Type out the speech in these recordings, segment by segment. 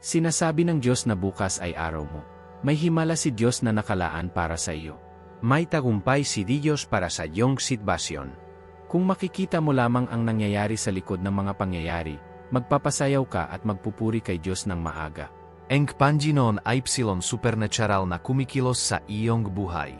Sinasabi ng Diyos na bukas ay araw mo. May himala si Diyos na nakalaan para sa iyo. May tagumpay si Diyos para sa iyong sitwasyon. Kung makikita mo lamang ang nangyayari sa likod ng mga pangyayari, magpapasayaw ka at magpupuri kay Diyos ng maaga. Ang Panginoon ay psilon supernatural na kumikilos sa iyong buhay.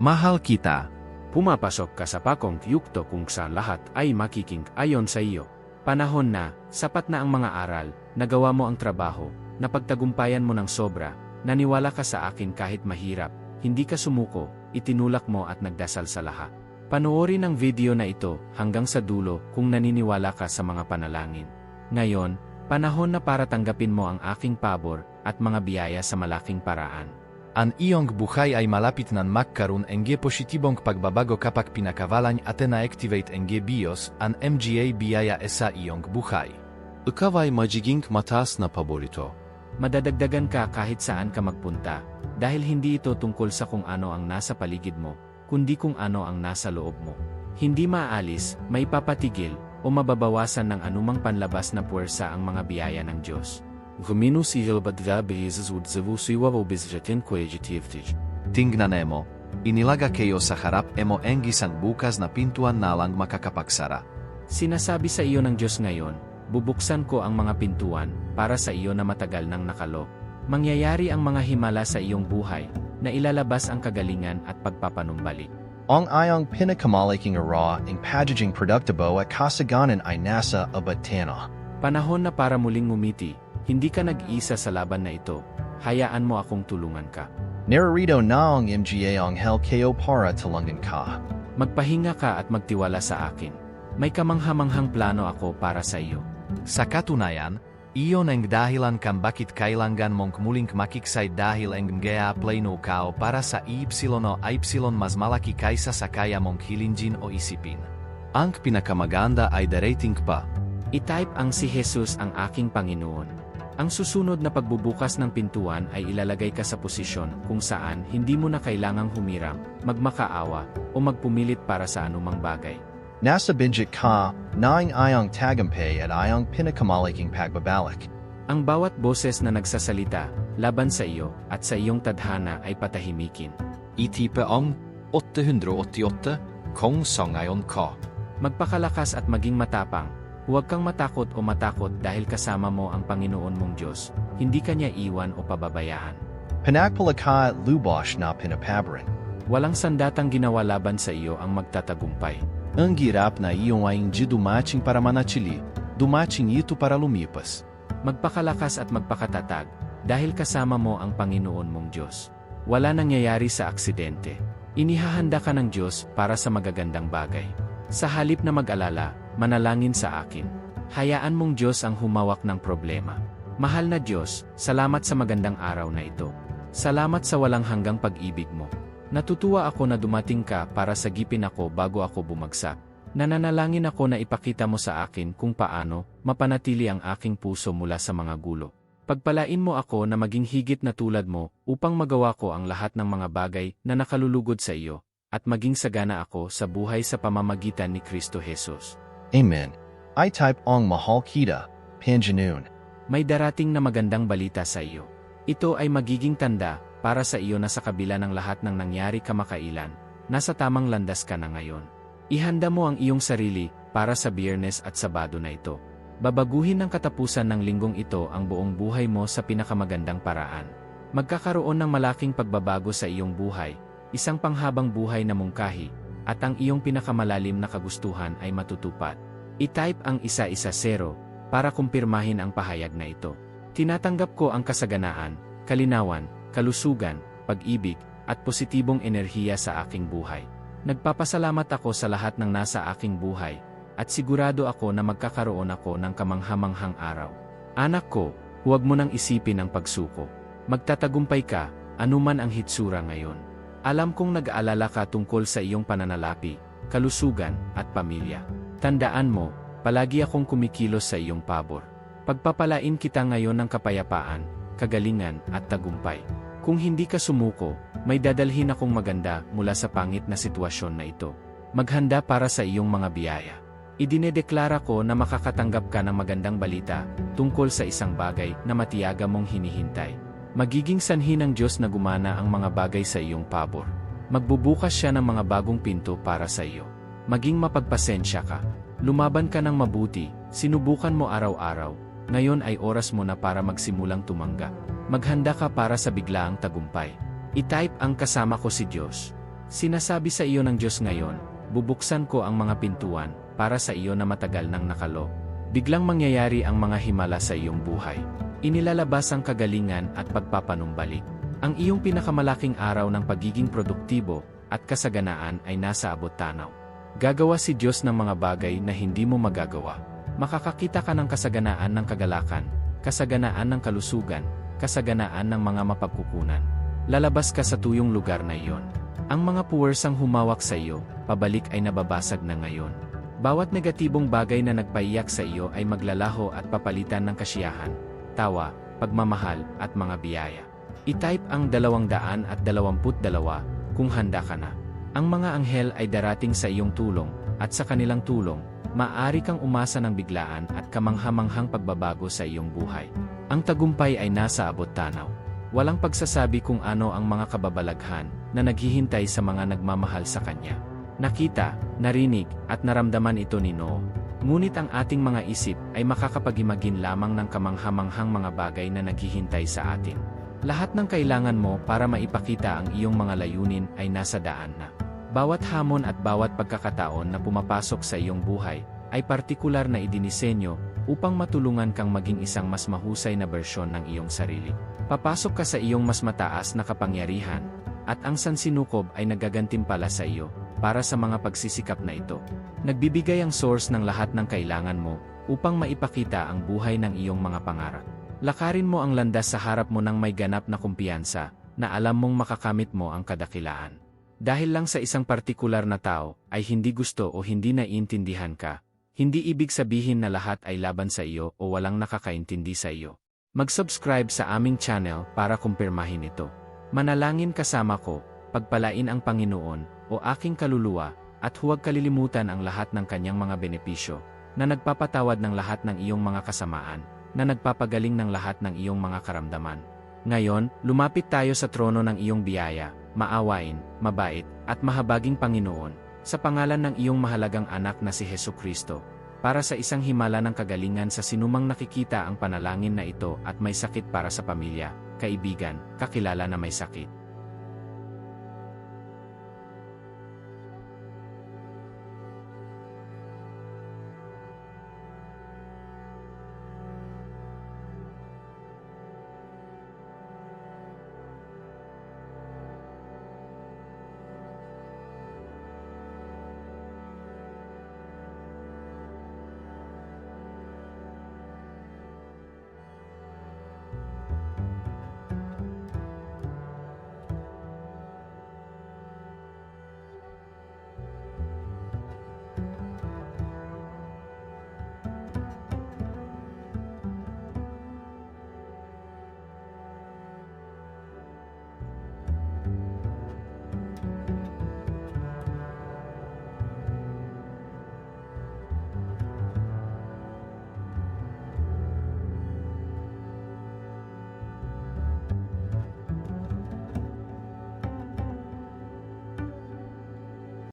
Mahal kita. Pumapasok ka sa pakong yukto kung sa lahat ay makiking ayon sa iyo. Panahon na, sapat na ang mga aral, nagawa mo ang trabaho, napagtagumpayan mo ng sobra, naniwala ka sa akin kahit mahirap, hindi ka sumuko, itinulak mo at nagdasal sa lahat. Panoorin ang video na ito hanggang sa dulo kung naniniwala ka sa mga panalangin. Ngayon, panahon na para tanggapin mo ang aking pabor at mga biyaya sa malaking paraan. Ang iyong buhay ay malapit ng magkaroon ng positibong pagbabago kapag pinakavalan at na-activate ang BIOS ang MGA biyaya sa iyong buhay. Ikaw ay magiging mataas na paborito. Madadagdagan ka kahit saan ka magpunta, dahil hindi ito tungkol sa kung ano ang nasa paligid mo, kundi kung ano ang nasa loob mo. Hindi maalis, may papatigil, o mababawasan ng anumang panlabas na puwersa ang mga biyaya ng Diyos. Guminus ilbadga bejezes udzevu siwawo bezretin koejitievtij. Tingnanemo, inilaga kayo sa harap emo engi sang bukas na pintuan na lang makakapagsara. Sinasabi sa iyo ng Diyos ngayon, bubuksan ko ang mga pintuan para sa iyo na matagal nang nakalo. Mangyayari ang mga himala sa iyong buhay na ilalabas ang kagalingan at pagpapanumbalik. Ang ayong pinakamalaking araw ang pagiging produktibo at kasaganan ay nasa abatena. Panahon na para muling ngumiti, hindi ka nag-isa sa laban na ito. Hayaan mo akong tulungan ka. Narito na ang mga anghel kayo para tulungan ka. Magpahinga ka at magtiwala sa akin. May kamanghamanghang plano ako para sa iyo. Sa katunayan, iyon ang dahilan kung bakit kailangan mong muling makiksay dahil ang mga plano kao para sa y o y mas malaki kaysa sa kaya mong hilingin o isipin. Ang pinakamaganda ay darating pa. I-type ang si Jesus ang aking Panginoon. Ang susunod na pagbubukas ng pintuan ay ilalagay ka sa posisyon kung saan hindi mo na kailangang humiram, magmakaawa, o magpumilit para sa anumang bagay. Nasa binjit ka, naing ayong tagumpay at ayong pinakamalaking pagbabalik. Ang bawat boses na nagsasalita, laban sa iyo, at sa iyong tadhana ay patahimikin. Itipe ang 888 kong sangayon ka. Magpakalakas at maging matapang. Huwag kang matakot o matakot dahil kasama mo ang Panginoon mong Diyos. Hindi ka niya iwan o pababayaan. Pinagpalaka at lubosh na pinapabarin. Walang sandatang ginawa laban sa iyo ang magtatagumpay. Ang girap na iyong ay di dumating para manatili, dumating ito para lumipas. Magpakalakas at magpakatatag, dahil kasama mo ang Panginoon mong Diyos. Wala nangyayari sa aksidente. Inihahanda ka ng Diyos para sa magagandang bagay. Sa halip na mag-alala, manalangin sa akin. Hayaan mong Diyos ang humawak ng problema. Mahal na Diyos, salamat sa magandang araw na ito. Salamat sa walang hanggang pag-ibig mo. Natutuwa ako na dumating ka para sagipin ako bago ako bumagsak. Nananalangin ako na ipakita mo sa akin kung paano mapanatili ang aking puso mula sa mga gulo. Pagpalain mo ako na maging higit na tulad mo upang magawa ko ang lahat ng mga bagay na nakalulugod sa iyo at maging sagana ako sa buhay sa pamamagitan ni Kristo Jesus. Amen. I type ang mahal kita, Panjanoon. May darating na magandang balita sa iyo. Ito ay magiging tanda para sa iyo na sa kabila ng lahat ng nangyari kamakailan, nasa tamang landas ka na ngayon. Ihanda mo ang iyong sarili para sa biyernes at sabado na ito. Babaguhin ng katapusan ng linggong ito ang buong buhay mo sa pinakamagandang paraan. Magkakaroon ng malaking pagbabago sa iyong buhay, isang panghabang buhay na mungkahi, at ang iyong pinakamalalim na kagustuhan ay matutupad. I-type ang isa-isa zero para kumpirmahin ang pahayag na ito. Tinatanggap ko ang kasaganaan, kalinawan, kalusugan, pag-ibig, at positibong enerhiya sa aking buhay. Nagpapasalamat ako sa lahat ng nasa aking buhay, at sigurado ako na magkakaroon ako ng kamanghamanghang araw. Anak ko, huwag mo nang isipin ang pagsuko. Magtatagumpay ka, anuman ang hitsura ngayon. Alam kong nag-aalala ka tungkol sa iyong pananalapi, kalusugan, at pamilya. Tandaan mo, palagi akong kumikilos sa iyong pabor. Pagpapalain kita ngayon ng kapayapaan, kagalingan, at tagumpay. Kung hindi ka sumuko, may dadalhin akong maganda mula sa pangit na sitwasyon na ito. Maghanda para sa iyong mga biyaya. Idinedeklara ko na makakatanggap ka ng magandang balita tungkol sa isang bagay na matiyaga mong hinihintay. Magiging sanhi ng Diyos na gumana ang mga bagay sa iyong pabor. Magbubukas siya ng mga bagong pinto para sa iyo. Maging mapagpasensya ka. Lumaban ka ng mabuti, sinubukan mo araw-araw. Ngayon ay oras mo na para magsimulang tumangga. Maghanda ka para sa biglaang tagumpay. I-type ang kasama ko si Diyos. Sinasabi sa iyo ng Diyos ngayon, bubuksan ko ang mga pintuan para sa iyo na matagal nang nakalo. Biglang mangyayari ang mga himala sa iyong buhay. Inilalabas ang kagalingan at pagpapanumbalik. Ang iyong pinakamalaking araw ng pagiging produktibo at kasaganaan ay nasa abot tanaw. Gagawa si Diyos ng mga bagay na hindi mo magagawa. Makakakita ka ng kasaganaan ng kagalakan, kasaganaan ng kalusugan, kasaganaan ng mga mapagkukunan. Lalabas ka sa tuyong lugar na iyon. Ang mga puwersang humawak sa iyo, pabalik ay nababasag na ngayon. Bawat negatibong bagay na nagpaiyak sa iyo ay maglalaho at papalitan ng kasiyahan, tawa, pagmamahal, at mga biyaya. I-type ang 222 kung handa ka na. Ang mga anghel ay darating sa iyong tulong, at sa kanilang tulong, maaari kang umasa ng biglaan at kamanghamanghang pagbabago sa iyong buhay. Ang tagumpay ay nasa abot tanaw. Walang pagsasabi kung ano ang mga kababalaghan na naghihintay sa mga nagmamahal sa Kanya. Nakita, narinig, at naramdaman ito ni Noo. Ngunit ang ating mga isip ay makakapagimagin lamang ng kamanghamanghang mga bagay na naghihintay sa atin. Lahat ng kailangan mo para maipakita ang iyong mga layunin ay nasa daan na. Bawat hamon at bawat pagkakataon na pumapasok sa iyong buhay ay partikular na idinisenyo upang matulungan kang maging isang mas mahusay na bersyon ng iyong sarili. Papasok ka sa iyong mas mataas na kapangyarihan, at ang sansinukob ay nagagantimpala sa iyo para sa mga pagsisikap na ito. Nagbibigay ang source ng lahat ng kailangan mo upang maipakita ang buhay ng iyong mga pangarap. Lakarin mo ang landas sa harap mo ng may ganap na kumpiyansa na alam mong makakamit mo ang kadakilaan. Dahil lang sa isang partikular na tao ay hindi gusto o hindi naiintindihan ka, hindi ibig sabihin na lahat ay laban sa iyo o walang nakakaintindi sa iyo. Mag-subscribe sa aming channel para kumpirmahin ito. Manalangin kasama ko, pagpalain ang Panginoon o aking kaluluwa at huwag kalilimutan ang lahat ng kanyang mga benepisyo na nagpapatawad ng lahat ng iyong mga kasamaan, na nagpapagaling ng lahat ng iyong mga karamdaman. Ngayon, lumapit tayo sa trono ng iyong biyaya, maawain, mabait, at mahabaging Panginoon, sa pangalan ng iyong mahalagang anak na si Heso Kristo, para sa isang himala ng kagalingan sa sinumang nakikita ang panalangin na ito at may sakit para sa pamilya, kaibigan, kakilala na may sakit.